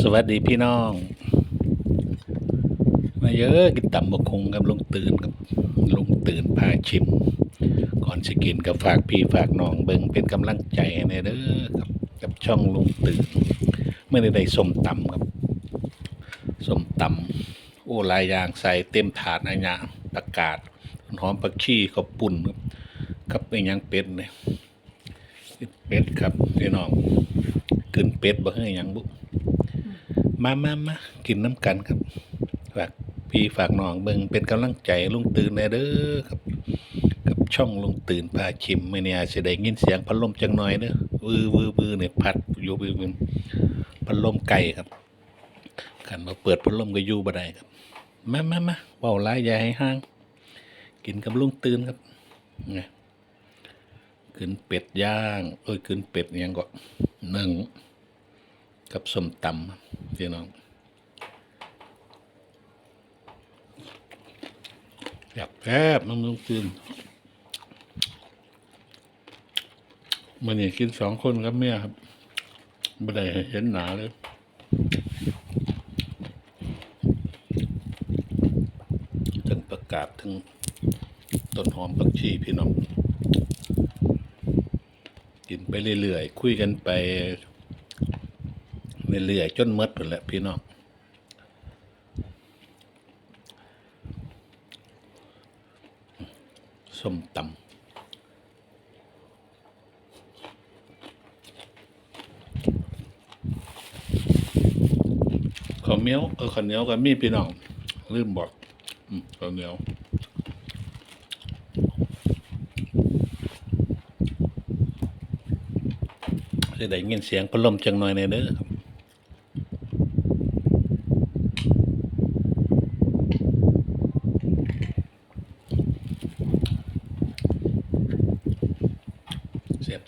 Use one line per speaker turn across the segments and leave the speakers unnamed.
สวัสดีพี่น้อง มาเยอะกินตำบกคงกับลุงตื่นกับลุงตื่นพาชิม ก่อนสิกินกับฝากพี่ฝากน้องเบิ่งเป็นกำลังใจให้นเด้อครับกับช่องลุงตื่นเมื่อได้ได้ส้มตำครับส้มตำโอ้ลายยางใส่เต็มถาดอะไรอย่างประกาศหอมผักชีข้าวปุ่นครับกับเป็นยังเป็ดเนี่ยเป็ดครับพี่น้องกึนเป็ดบ่ให้ยังบุ มามามากินน้ำกันครับ ฝากพี่ฝากน้องเบิงเป็นกำลังใจลุงตื่นแน่เด้อครับ กับช่องลุงตื่นพาชิมไม่เนี่ยจะได้ยินเสียงพัดลมจังหน่อยเด้อวือวือวือเนี่ยพัดอยู่วือวือพัดลมไก่ครับขันมาเปิดพัดลมก็อยู่บ่ได้ครับ มามามาเบาหลายาให้ห้าง กินกับลุงตื่นครับไงขึ้นเป็ดย่าง เอ้ยขึ้นเป็ดยังก็หนึ่ง กับส้มตำพี่น้องอยากแอบน้ำลุงตื่นมันนี่กินสองคนกับเมียครับไม่ได้เห็นหนาเลยถึงประกาศถึงต้นหอมปักชีพี่น้อง กินไปเรื่อยๆ คุยกันไป เรื่อยๆจนหมดหมดแล้วพี่น้องส้มตำข้าวเหนียวเออข้าวเหนียวก็มีพี่น้องลืมบอกอข้าวเหนียวจะได้ยินเสียงพัดลมจังหน่อยในเด้อครับ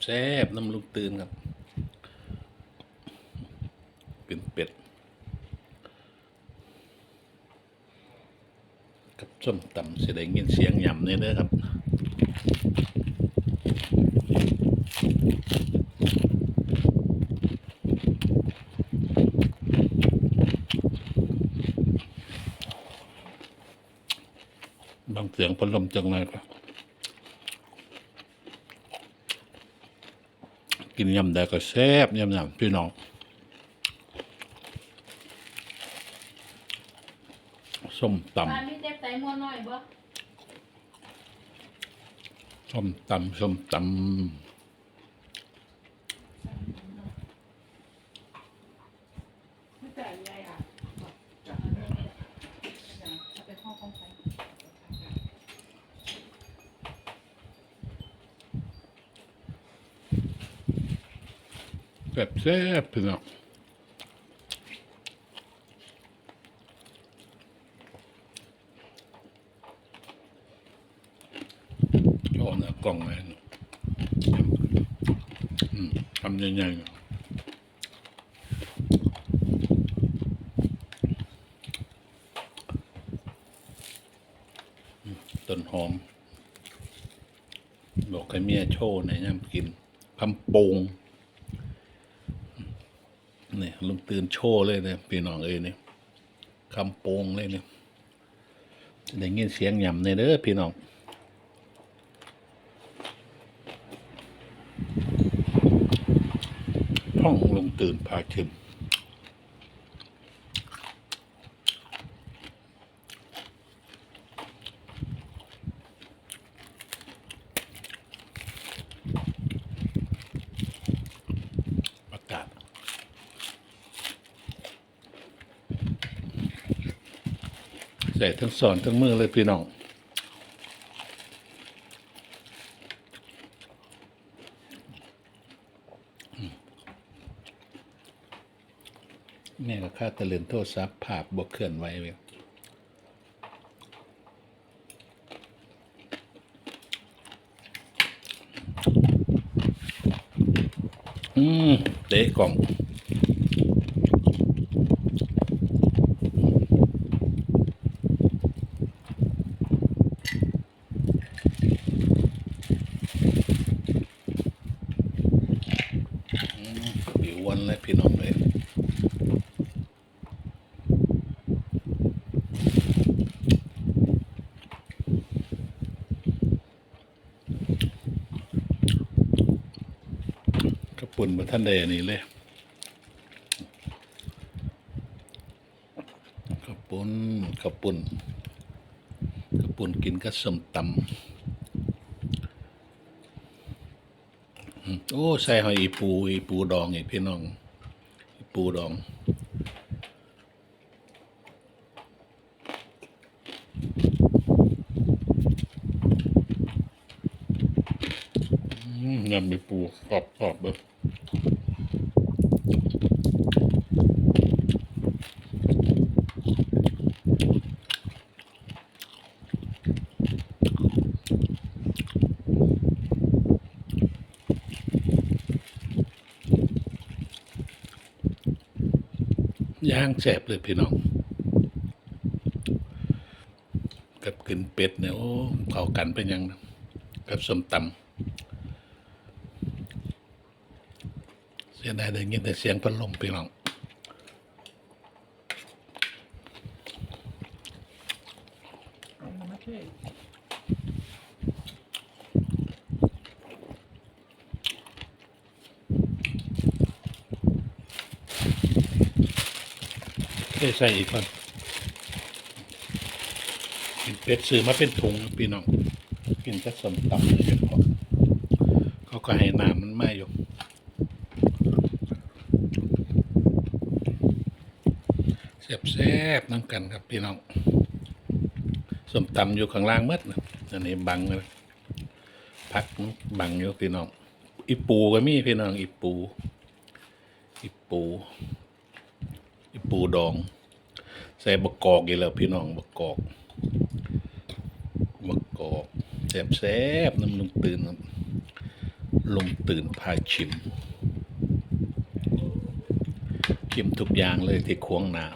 แซ่บน้ำลูกตื่นครับ เป็นเป็ด กับส้มตำเสียดายเงินเสียงยำเนี่ยเด้อครับบางเสียงพัดลมจังเลยครับ กินยำได้ก็แซ่บยำยำพี่น้องส้มต
บ้านนี้เจ็บไตมัวน้อยบ่ำ
ส้มตำส้มต
ไม่แต่ใหญ่อะไปห้องของใครำ
แซ่บแซ่บพี่น้องโอ้นะกล่องเลยนทำใหญ่ๆต้นหอม บอกให้เมียโชว์ในย่ำกินคำปง นี่ลุงตื่นโชว์เลยเนี่ยพี่น้องเอ้ยเนี่ยคำโปงเลยเนี่ยได้ยินเสียงหย่ำในเด้อพี่น้องห้องลุงตื่นพาชิมประกาศ ใส่ทั้งสอนทั้งมือเลยพี่น้องแม่ก็ค่าตะลืนโทษซัพท์ภาพบกเคลื่อนไหวเว้ยอืมเตะกล่อง พี่น้องเลยกระปุ่นมาท่านใดอันนี้เลยกระปุ่นกระปุ่นกระปุ่นกินก็สมตำโอ้ ใส่หอยปูอีปูดองอีพี่น้อง ปูดอง ยำมีปูกรอบๆเลย งแสบเลยพี่น้อง กับกินเป็ดเนี่ยโอ้เข้ากันเป็นยังกับส้มตำเสียดายได้ยินแต่เสียงพัดลมพี่น้อง เทใส่อีกก่อนกินเป็ดซื้อมาเป็นถุงพี่น้องกินจะสมตำเลยเฉพาะเขาก็ให้น้ำมันมาอยู่แซ่บแซบๆน้ำกันครับพี่น้องสมตำอยู่ข้างล่างมืดนะอันนี้บังเลยพักบังอยู่พี่น้องอีปูก็มีพี่น้องอีปูอีปู ปูดอง ใส่บะกอกอีกแล้วพี่น้องบะกอกบะกอกแซ่บแซ่บๆน้ำลงตื่นครับลงตื่นพาชิมชิมทุกอย่างเลยที่ควงหนาว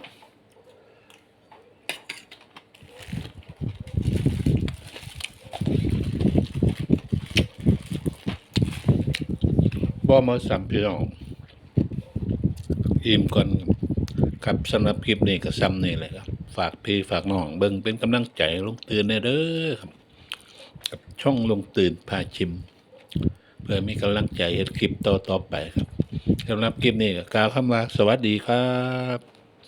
บ่มาสัมพี่น้องอิ่มก่อน ครับสำหรับคลิปนี้ก็ซ้ำนี่แหละครับ ฝากพี่ฝากน้องเบิ่งเป็นกำลังใจลงตื่นเด้อครับกับช่องลงตื่นพาชิม เพื่อมีกำลังใจเห็นคลิปต่อๆไปครับสำหรับคลิปนี้ก็กล่าวคำว่าสวัสดีครับ